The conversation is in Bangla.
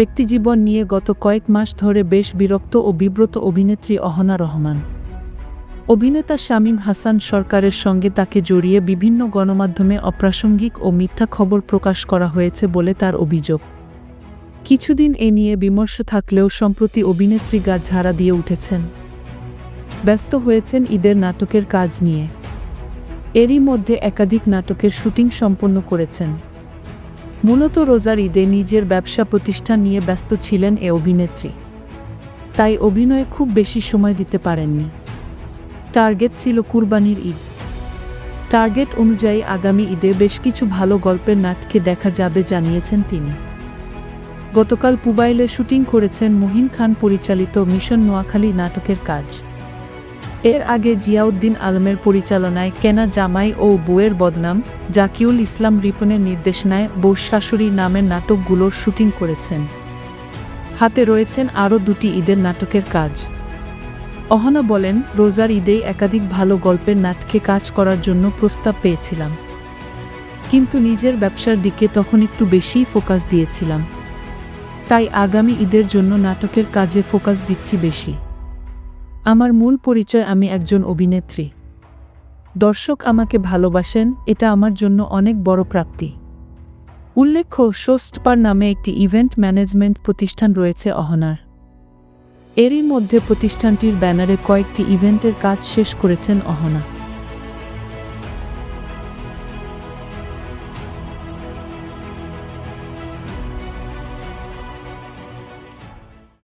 ব্যক্তিজীবন নিয়ে গত কয়েক মাস ধরে বেশ বিরক্ত ও বিব্রত অভিনেত্রী অহনা রহমান। অভিনেতা শামীম হাসান সরকারের সঙ্গে তাকে জড়িয়ে বিভিন্ন গণমাধ্যমে অপ্রাসঙ্গিক ও মিথ্যা খবর প্রকাশ করা হয়েছে বলে তার অভিযোগ। কিছুদিন এ নিয়ে বিমর্ষ থাকলেও সম্প্রতি অভিনেত্রী গা ঝাড়া দিয়ে উঠেছেন। ব্যস্ত হয়েছেন ঈদের নাটকের কাজ নিয়ে। এরই মধ্যে একাধিক নাটকের শুটিং সম্পন্ন করেছেন। মূলত রোজার ঈদে নিজের ব্যবসা প্রতিষ্ঠান নিয়ে ব্যস্ত ছিলেন এ অভিনেত্রী। তাই অভিনয়ে খুব বেশি সময় দিতে পারেননি। টার্গেট ছিল কুরবানির ঈদ। টার্গেট অনুযায়ী আগামী ঈদে বেশ কিছু ভালো গল্পের নাটকে দেখা যাবে জানিয়েছেন তিনি। গতকাল পুবাইলে শুটিং করেছেন মুহিন খান পরিচালিত মিশন নোয়াখালী নাটকের কাজ। এর আগে জিয়াউদ্দিন আলমের পরিচালনায় কেনা জামাই ও বউয়ের বদনাম, জাকিউল ইসলাম রিপনের নির্দেশনায় বউ শাশুড়ি নামের নাটকগুলোর শুটিং করেছেন। হাতে রয়েছেন আরও দুটি ঈদের নাটকের কাজ। অহনা বলেন, রোজার ঈদেই একাধিক ভালো গল্পের নাটকে কাজ করার জন্য প্রস্তাব পেয়েছিলাম। কিন্তু নিজের ব্যবসার দিকে তখন একটু বেশিই ফোকাস দিয়েছিলাম। তাই আগামী ঈদের জন্য নাটকের কাজে ফোকাস দিচ্ছি বেশি। আমার মূল পরিচয় আমি একজন অভিনেত্রী। দর্শক আমাকে ভালোবাসেন, এটা আমার জন্য অনেক বড় প্রাপ্তি। উল্লেখ্য, সোস্টপার নামে একটি ইভেন্ট ম্যানেজমেন্ট প্রতিষ্ঠান রয়েছে অহনার। এরই মধ্যে প্রতিষ্ঠানটির ব্যানারে কয়েকটি ইভেন্টের কাজ শেষ করেছেন অহনা।